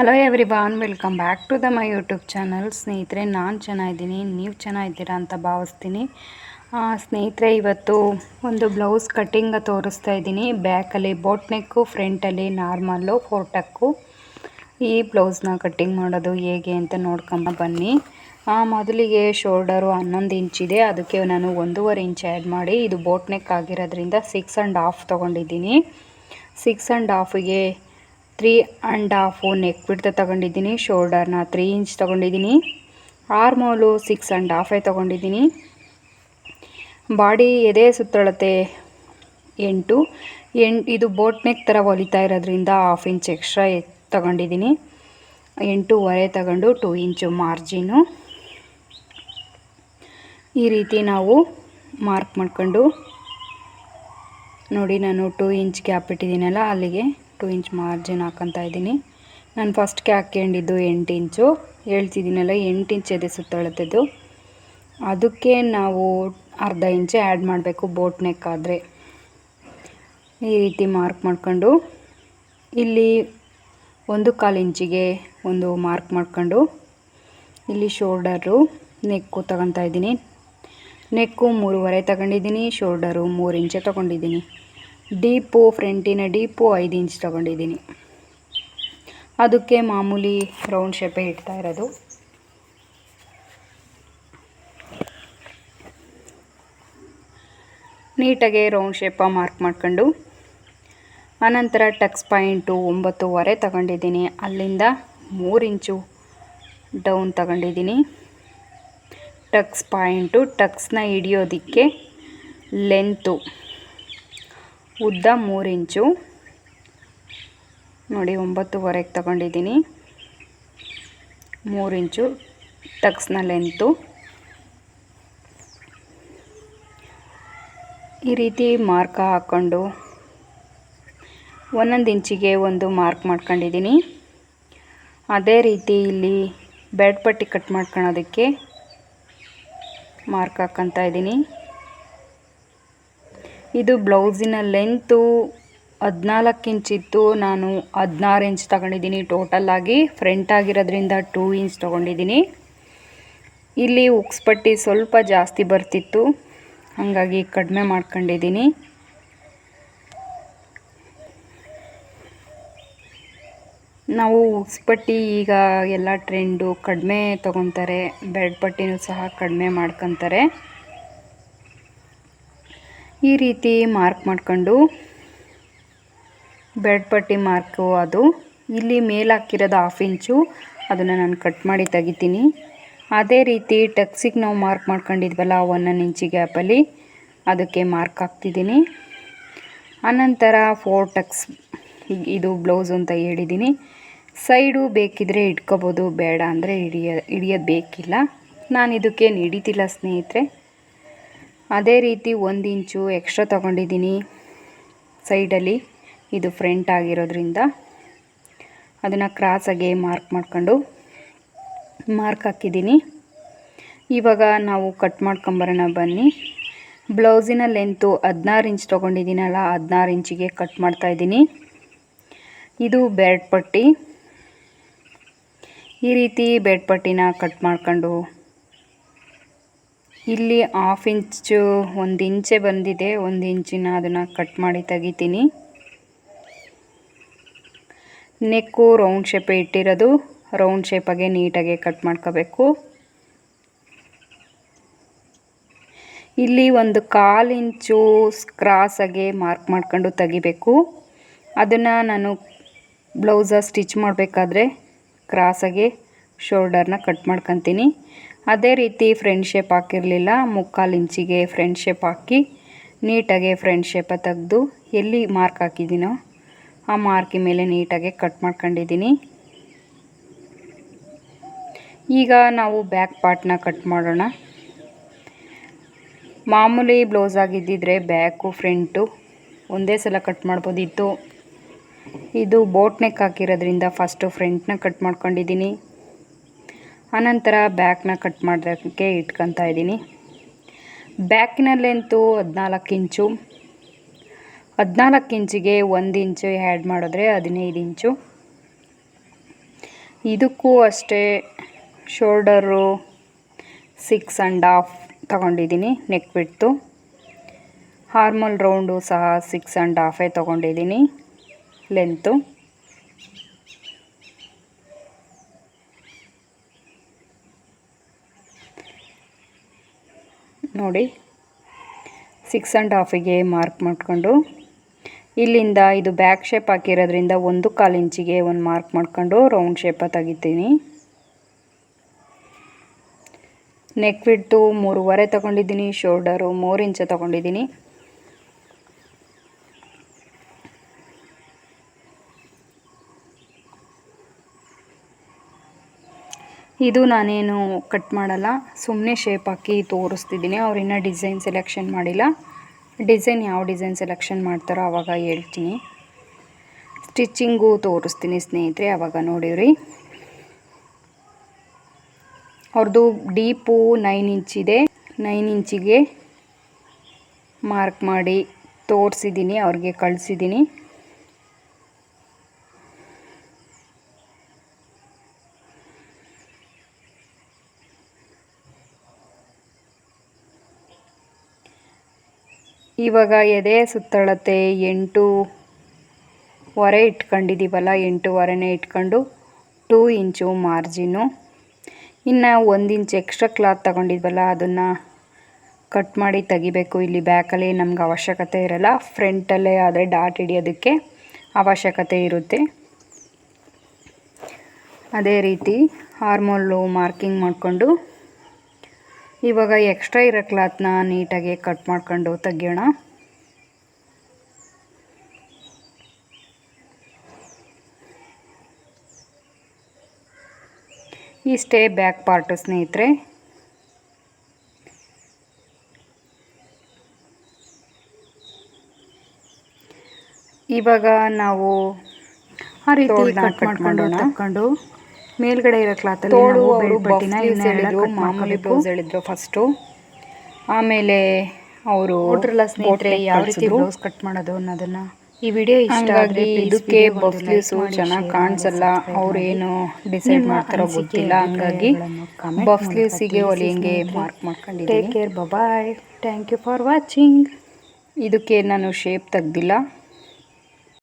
Hello everybody welcome back to the my YouTube channel ಸ್ನೇಹಿತರೆ, ನಾನು ಚೆನ್ನಾಗಿದ್ದೀನಿ, ನೀವು ಚೆನ್ನಾಗಿದ್ದೀರಾ ಅಂತ ಭಾವಿಸ್ತೀನಿ. ಸ್ನೇಹಿತರೆ, ಇವತ್ತು ಒಂದು ಬ್ಲೌಸ್ ಕಟ್ಟಿಂಗ್ ತೋರಿಸ್ತಾ ಇದ್ದೀನಿ. ಬ್ಯಾಕಲ್ಲಿ ಬೋಟ್ ನೆಕ್ಕು ಫ್ರಂಟಲ್ಲಿ ನಾರ್ಮಲ್ಲು ಫೋಟಕ್ಕು ಈ ಬ್ಲೌಸ್ನ ಕಟ್ಟಿಂಗ್ ಮಾಡೋದು ಹೇಗೆ ಅಂತ ನೋಡ್ಕೊಂಬ ಬನ್ನಿ. ಮೊದಲಿಗೆ ಶೋಲ್ಡರು ಹನ್ನೊಂದು ಇಂಚಿದೆ ಅದಕ್ಕೆ ನಾನು ಒಂದೂವರೆ ಇಂಚ್ ಆ್ಯಡ್ ಮಾಡಿ, ಇದು ಬೋಟ್ ನೆಕ್ ಆಗಿರೋದ್ರಿಂದ ಸಿಕ್ಸ್ ಆ್ಯಂಡ್ ಹಾಫ್ ತೊಗೊಂಡಿದ್ದೀನಿ. Six and ಹಾಫಿಗೆ three and half neck width ತಗೊಂಡಿದ್ದೀನಿ. ಶೋಲ್ಡರ್ನ ತ್ರೀ ಇಂಚ್ ತೊಗೊಂಡಿದ್ದೀನಿ. ಆರ್ಮೋಲು ಸಿಕ್ಸ್ ಆ್ಯಂಡ್ ಹಾಫೇ ತೊಗೊಂಡಿದ್ದೀನಿ. ಬಾಡಿ ಎದೆ ಸುತ್ತಳತೆ ಎಂಟು. ಎಂಟು ಇದು ಬೋಟ್ ನೆಕ್ ಥರ ಹೊಲಿತಾ ಇರೋದ್ರಿಂದ ಹಾಫ್ ಇಂಚ್ ಎಕ್ಸ್ಟ್ರಾ ತಗೊಂಡಿದ್ದೀನಿ. ಎಂಟೂವರೆ ತಗೊಂಡು ಟೂ ಇಂಚು ಮಾರ್ಜಿನು ಈ ರೀತಿ ನಾವು ಮಾರ್ಕ್ ಮಾಡ್ಕೊಂಡು ನೋಡಿ, ನಾನು ಟೂ ಇಂಚ್ ಗ್ಯಾಪ್ ಇಟ್ಟಿದ್ದೀನಲ್ಲ ಅಲ್ಲಿಗೆ. ಟೂ ಇಂಚ್ ಮಾರ್ಜಿನ್ ಹಾಕೊತಾ ಇದ್ದೀನಿ. ನಾನು ಫಸ್ಟ್ಗೆ ಹಾಕ್ಕೊಂಡಿದ್ದು ಎಂಟು ಇಂಚು. ಹೇಳ್ತಿದ್ದೀನಲ್ಲ, ಎಂಟು ಇಂಚ್ ಎದೆ ಸುತ್ತಳತೆದು ಅದಕ್ಕೆ ನಾವು ಅರ್ಧ ಇಂಚೆ ಆ್ಯಡ್ ಮಾಡಬೇಕು ಬೋಟ್ ನೆಕ್ ಆದರೆ. ಈ ರೀತಿ ಮಾರ್ಕ್ ಮಾಡ್ಕೊಂಡು. ಇಲ್ಲಿ ಒಂದು ಕಾಲು ಇಂಚಿಗೆ ಒಂದು ಮಾರ್ಕ್ ಮಾಡ್ಕೊಂಡು. ಇಲ್ಲಿ ಶೋಲ್ಡರು ನೆಕ್ಕು ತಗೊತಾ ಇದ್ದೀನಿ. ನೆಕ್ಕು ಮೂರುವರೆ ತಗೊಂಡಿದ್ದೀನಿ, ಶೋಲ್ಡರು ಮೂರು ಇಂಚೆ ತೊಗೊಂಡಿದ್ದೀನಿ. ಡೀಪು ಫ್ರಂಟಿನ ಡೀಪು ಐದು ಇಂಚ್ ತೊಗೊಂಡಿದ್ದೀನಿ. ಅದಕ್ಕೆ ಮಾಮೂಲಿ ರೌಂಡ್ ಶೇಪೇ ಇಡ್ತಾ ಇರೋದು. ನೀಟಾಗೆ ರೌಂಡ್ ಶೇಪ ಮಾರ್ಕ್ ಮಾಡ್ಕೊಂಡು, ಆನಂತರ ಟಕ್ಸ್ ಪಾಯಿಂಟು ಒಂಬತ್ತುವರೆ ತಗೊಂಡಿದ್ದೀನಿ. ಅಲ್ಲಿಂದ ಮೂರು ಇಂಚು ಡೌನ್ ತಗೊಂಡಿದ್ದೀನಿ. ಟಕ್ಸ್ ಪಾಯಿಂಟು ಟಕ್ಸ್ನ ಹಿಡಿಯೋದಕ್ಕೆ ಲೆಂತು ಉದ್ದ ಮೂರು ಇಂಚು ನೋಡಿ, ಒಂಬತ್ತುವರೆಗೆ ತಗೊಂಡಿದ್ದೀನಿ. ಮೂರು ಇಂಚು ಟಕ್ಸ್ನ ಲೆಂತು. ಈ ರೀತಿ ಮಾರ್ಕ ಹಾಕ್ಕೊಂಡು ಒಂದೊಂದು ಇಂಚಿಗೆ ಒಂದು ಮಾರ್ಕ್ ಮಾಡ್ಕೊಂಡಿದ್ದೀನಿ. ಅದೇ ರೀತಿ ಇಲ್ಲಿ ಬೆಡ್ ಪಟ್ಟಿ ಕಟ್ ಮಾಡ್ಕೊಳೋದಕ್ಕೆ ಮಾರ್ಕ್ ಹಾಕ್ಕೊತಾ ಇದ್ದೀನಿ. ಇದು ಬ್ಲೌಸಿನ ಲೆಂತು ಹದಿನಾಲ್ಕು ಇತ್ತು. ನಾನು ಹದಿನಾರು ಇಂಚ್ ತಗೊಂಡಿದ್ದೀನಿ. ಆಗಿ ಫ್ರಂಟ್ ಆಗಿರೋದ್ರಿಂದ ಟೂ ಇಂಚ್ ತೊಗೊಂಡಿದ್ದೀನಿ. ಇಲ್ಲಿ ಉಕ್ಸ್ಪಟ್ಟಿ ಸ್ವಲ್ಪ ಜಾಸ್ತಿ ಬರ್ತಿತ್ತು. ಹಾಗಾಗಿ ಕಡಿಮೆ ಮಾಡ್ಕೊಂಡಿದ್ದೀನಿ. ನಾವು ಉಕ್ಸ್ಪಟ್ಟಿ ಈಗ ಎಲ್ಲ ಟ್ರೆಂಡು ಕಡಿಮೆ ತೊಗೊತಾರೆ. ಬೆಡ್ ಪಟ್ಟಿನೂ ಸಹ ಕಡಿಮೆ ಮಾಡ್ಕೊತಾರೆ. ಈ ರೀತಿ ಮಾರ್ಕ್ ಮಾಡ್ಕೊಂಡು ಬೆಡ್ ಪಟ್ಟಿ ಮಾರ್ಕು ಅದು. ಇಲ್ಲಿ ಮೇಲೆ ಹಾಕಿರೋದು ಹಾಫ್ ಇಂಚು ಅದನ್ನು ನಾನು ಕಟ್ ಮಾಡಿ ತೆಗಿತೀನಿ. ಅದೇ ರೀತಿ ಟಕ್ಸಿಗೆ ನಾವು ಮಾರ್ಕ್ ಮಾಡ್ಕೊಂಡಿದ್ವಲ್ಲ ಒನ್ ಇಂಚಿ ಗ್ಯಾಪಲ್ಲಿ ಅದಕ್ಕೆ ಮಾರ್ಕ್ ಹಾಕ್ತಿದ್ದೀನಿ. ಆನಂತರ ಫೋರ್ ಟಕ್ಸ್ ಇದು ಬ್ಲೌಸ್ ಅಂತ ಹೇಳಿದ್ದೀನಿ ಸೈಡು ಬೇಕಿದ್ರೆ ಇಟ್ಕೋಬೋದು. ಬೇಡ ಅಂದರೆ ಹಿಡಿಯ, ಹಿಡಿಯೋದು ಬೇಕಿಲ್ಲ. ನಾನು ಇದಕ್ಕೇನು ಹಿಡಿತಿಲ್ಲ ಸ್ನೇಹಿತರೆ. ಅದೇ ರೀತಿ ಒಂದು ಇಂಚು ಎಕ್ಸ್ಟ್ರಾ ತೊಗೊಂಡಿದ್ದೀನಿ ಸೈಡಲ್ಲಿ. ಇದು ಫ್ರಂಟ್ ಆಗಿರೋದ್ರಿಂದ ಅದನ್ನು ಕ್ರಾಸಾಗಿ ಮಾರ್ಕ್ ಮಾಡ್ಕೊಂಡು ಮಾರ್ಕ್ ಹಾಕಿದ್ದೀನಿ. ಇವಾಗ ನಾವು ಕಟ್ ಮಾಡ್ಕೊಂಬರೋಣ ಬನ್ನಿ. ಬ್ಲೌಸಿನ ಲೆಂತು ಹದಿನಾರು ಇಂಚ್ ತೊಗೊಂಡಿದ್ದೀನಲ್ಲ, ಹದಿನಾರು ಇಂಚಿಗೆ ಕಟ್ ಮಾಡ್ತಾಯಿದ್ದೀನಿ ಇದು ಬೆಡ್ ಪಟ್ಟಿ. ಈ ರೀತಿ ಬೆಡ್ ಪಟ್ಟಿನ ಕಟ್ ಮಾಡ್ಕೊಂಡು ಇಲ್ಲಿ ಹಾಫ್ ಇಂಚು ಒಂದು ಇಂಚೆ ಬಂದಿದೆ, ಒಂದು ಇಂಚಿನ ಅದನ್ನು ಕಟ್ ಮಾಡಿ ತೆಗಿತೀನಿ. ನೆಕ್ಕು ರೌಂಡ್ ಶೇಪೇ ಇಟ್ಟಿರೋದು ರೌಂಡ್ ಶೇಪಾಗೆ ನೀಟಾಗೆ ಕಟ್ ಮಾಡ್ಕೋಬೇಕು. ಇಲ್ಲಿ ಒಂದು ಕಾಲು ಇಂಚು ಕ್ರಾಸಾಗೆ ಮಾರ್ಕ್ ಮಾಡ್ಕೊಂಡು ತೆಗಿಬೇಕು. ಅದನ್ನು ನಾನು ಬ್ಲೌಸ ಸ್ಟಿಚ್ ಮಾಡಬೇಕಾದ್ರೆ ಕ್ರಾಸಾಗೆ ಶೋಲ್ಡರ್ನ ಕಟ್ ಮಾಡ್ಕೊತೀನಿ. ಅದೇ ರೀತಿ ಫ್ರೆಂಡ್ ಶೇಪ್ ಹಾಕಿರಲಿಲ್ಲ. ಮುಕ್ಕಾಲು ಇಂಚಿಗೆ ಫ್ರೆಂಡ್ ಶೇಪ್ ಹಾಕಿ, ನೀಟಾಗೆ ಫ್ರೆಂಡ್ ಶೇಪ ತೆಗೆದು ಎಲ್ಲಿ ಮಾರ್ಕ್ ಹಾಕಿದ್ದೀನೋ ಆ ಮಾರ್ಕಿ ಮೇಲೆ ನೀಟಾಗೆ ಕಟ್ ಮಾಡ್ಕೊಂಡಿದ್ದೀನಿ. ಈಗ ನಾವು ಬ್ಯಾಕ್ ಪಾರ್ಟ್ನ ಕಟ್ ಮಾಡೋಣ. ಮಾಮೂಲಿ ಬ್ಲೌಸ್ ಆಗಿದ್ದಿದ್ರೆ ಬ್ಯಾಕು ಫ್ರಂಟು ಒಂದೇ ಸಲ ಕಟ್ ಮಾಡ್ಬೋದಿತ್ತು. ಇದು ಬೋಟ್ ನೆಕ್ ಹಾಕಿರೋದ್ರಿಂದ ಫಸ್ಟು ಫ್ರಂಟ್ನ ಕಟ್ ಮಾಡ್ಕೊಂಡಿದ್ದೀನಿ. ಆನಂತರ ಬ್ಯಾಕ್ನ ಕಟ್ ಮಾಡೋದಕ್ಕೆ ಇಟ್ಕೊತಾ ಇದ್ದೀನಿ. ಬ್ಯಾಕಿನ ಲೆಂತು ಹದಿನಾಲ್ಕು ಇಂಚು. ಹದಿನಾಲ್ಕು ಇಂಚಿಗೆ ಒಂದು ಇಂಚು ಆ್ಯಡ್ ಮಾಡಿದ್ರೆ ಹದಿನೈದು ಇಂಚು. ಇದಕ್ಕೂ ಅಷ್ಟೇ ಶೋಲ್ಡರು ಸಿಕ್ಸ್ ಆ್ಯಂಡ್ ಹಾಫ್ ತಗೊಂಡಿದ್ದೀನಿ ನೆಕ್ ಬಿಟ್ಟು ಹಾರ್ಮಲ್ ರೌಂಡು ಸಹ ಸಿಕ್ಸ್ ಆ್ಯಂಡ್ ಹಾಫೇ ತೊಗೊಂಡಿದ್ದೀನಿ ಲೆಂತು. ನೋಡಿ. ಸಿಕ್ಸ್ ಆ್ಯಂಡ್ ಹಾಫಿಗೆ ಮಾರ್ಕ್ ಮಾಡಿಕೊಂಡು, ಇಲ್ಲಿಂದ ಇದು ಬ್ಯಾಕ್ ಶೇಪ್ ಹಾಕಿರೋದ್ರಿಂದ ಒಂದು ಕಾಲು ಇಂಚಿಗೆ ಒಂದು ಮಾರ್ಕ್ ಮಾಡ್ಕೊಂಡು ರೌಂಡ್ ಶೇಪ ತೆಗಿತೀನಿ. ನೆಕ್ ಬಿಟ್ಟು ಮೂರುವರೆ ತೊಗೊಂಡಿದ್ದೀನಿ ಶೋಲ್ಡರು ಮೂರು ಇಂಚು ತೊಗೊಂಡಿದ್ದೀನಿ. ಇದು ನಾನೇನು ಕಟ್ ಮಾಡಲ್ಲ ಸುಮ್ಮನೆ ಶೇಪ್ ಹಾಕಿ ತೋರಿಸ್ತಿದ್ದೀನಿ. ಅವ್ರಿನ್ನ ಡಿಸೈನ್ ಸೆಲೆಕ್ಷನ್ ಮಾಡಿಲ್ಲ. ಡಿಸೈನ್ ಯಾವ ಡಿಸೈನ್ ಸೆಲೆಕ್ಷನ್ ಮಾಡ್ತಾರೋ ಆವಾಗ ಹೇಳ್ತೀನಿ. ಸ್ಟಿಚ್ಚಿಂಗು ತೋರಿಸ್ತೀನಿ ಸ್ನೇಹಿತರೆ ಆವಾಗ ನೋಡಿರಿ ಅವ್ರದ್ದು ಡೀಪು ನೈನ್ ಇಂಚಿದೆ ನೈನ್ ಇಂಚಿಗೆ ಮಾರ್ಕ್ ಮಾಡಿ ತೋರಿಸಿದ್ದೀನಿ, ಅವ್ರಿಗೆ ಕಳಿಸಿದ್ದೀನಿ. ಇವಾಗ ಎದೆ ಸುತ್ತಳತೆ ಎಂಟು ವರೆ ಇಟ್ಕೊಂಡಿದ್ದೀವಲ್ಲ ಎಂಟೂವರೆನೇ ಇಟ್ಕೊಂಡು ಟೂ ಇಂಚು ಮಾರ್ಜಿನು ಇನ್ನು ಒಂದು ಇಂಚ್ ಎಕ್ಸ್ಟ್ರಾ ಕ್ಲಾತ್ ತಗೊಂಡಿದ್ವಲ್ಲ, ಅದನ್ನು ಕಟ್ ಮಾಡಿ ತೆಗಿಬೇಕು. ಇಲ್ಲಿ ಬ್ಯಾಕಲ್ಲಿ ನಮ್ಗೆ ಅವಶ್ಯಕತೆ ಇರಲ್ಲ, ಫ್ರಂಟಲ್ಲೇ ಆದರೆ ಡಾಟ್ ಹಿಡಿಯೋದಕ್ಕೆ ಅವಶ್ಯಕತೆ ಇರುತ್ತೆ. ಅದೇ ರೀತಿ ಹಾರ್ಮೋಲು ಮಾರ್ಕಿಂಗ್ ಮಾಡಿಕೊಂಡು ಇವಾಗ ಎಕ್ಸ್ಟ್ರಾ ಇರೋ ಕ್ಲಾತ್ನ ನೀಟಾಗಿ ಕಟ್ ಮಾಡ್ಕೊಂಡು ತೆಗಿಯೋಣ. ಇಷ್ಟೇ ಬ್ಯಾಕ್ ಪಾರ್ಟು ಸ್ನೇಹಿತರೆ. ಇವಾಗ ನಾವು ಆ ರೀತಿ ಕಟ್ ಮಾಡ್ಕೊಂಡು ತಕ್ಕೊಂಡು ಮೇಲ್ಗಡೆ ಇರೋ ಕ್ಲಾತಲ್ಲಿ ತೋಳು ನಾವು ಅವರು ಬಟ್ಟೆನ ಹೇಳಿದ್ರು, ಮಾಮೂಲಿ ಬ್ಲೌಸ್ ಹೇಳಿದ್ರು ಫಸ್ಟು ಆಮೇಲೆ ಅವರು ಹೋಟ್ರಲ್ಲ ಸ್ನೇಹಿತರೆ ಯಾವ ರೀತಿ ಬ್ಲೌಸ್ ಕಟ್ ಮಾಡೋದು ಅನ್ನೋದನ್ನ ಈ ವಿಡಿಯೋ ಇಷ್ಟ ಆದರೆ ಇದಕ್ಕೆ video ಗೊಂದು ಬಫ್ like ಸ್ಲೀವ್ಸು ಮಾಡಿ, ಚೆನ್ನಾಗಿ ಕಾಣಿಸಲ್ಲ ಅವ್ರು. ಏನು ಡಿಸೈಡ್ ಮಾಡ್ತಾರೋ ಗೊತ್ತಿಲ್ಲ ಹಂಗಾಗಿ ಬಫ್ಲೀಸಿಗೆ ಮಾರ್ಕ್ ಹೊಲಿಯಂಗೆ. ಮಾರ್ಕ್ ಟೇಕ್ ಮಾಡ್ಕೊಂಡಿದ್ದೀನಿ. Care bye thank you for watching ಇದಕ್ಕೆ ನಾನು ಶೇಪ್ ತೆಗ್ದಿಲ್ಲ.